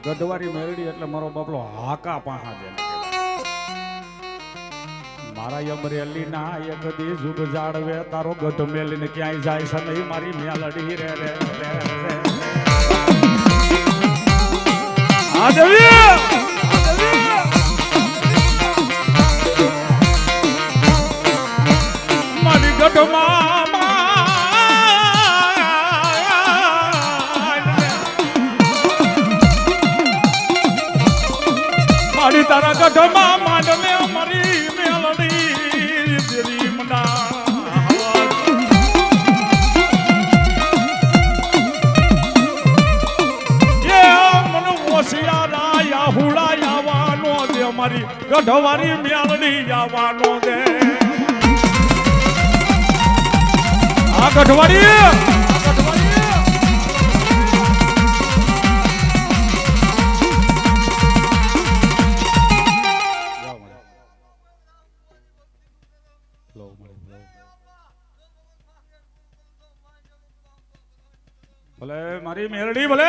ગઢવારી મેળડી એટલે મારો બાપલો હાકા પાહા જેને. મારા અમરેલી ના એક દી જુગ જાળવે, તારો ગઢ મેલીને ક્યાંય જાય છે નહીં, મારી મેલડી રે રે રે રે તારા ગઢમાં માંડલે મારી મેલડી તેરી મના એ યાહુડા આવવાનો દે મારી ગઢવારી મેલડી આવવાનો દે. આ ગઢવાડી લો મળે, લો. ભલે મારી મેરડી ભલે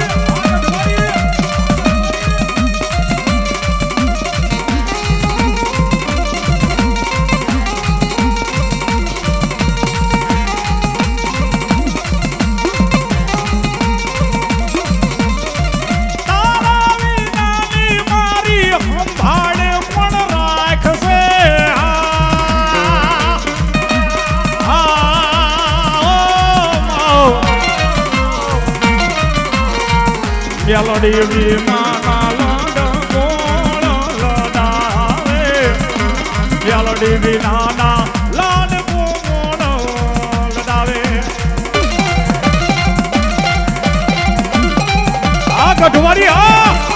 મેલડી વિનાના લાડ કોણ લડાવે મેલડી વિનાના લાડ કોણ લડાવે આ ગઢવારી આ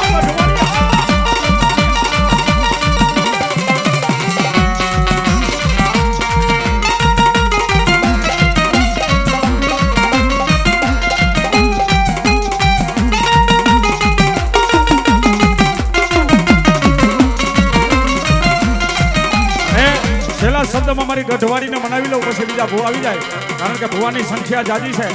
શબ્દમાં મારી ગઢવાડીને મનાવી લઉં, પછી બીજા ભૂ આવી જાય. કારણ કે ભુવાની સંખ્યા જાજી છે.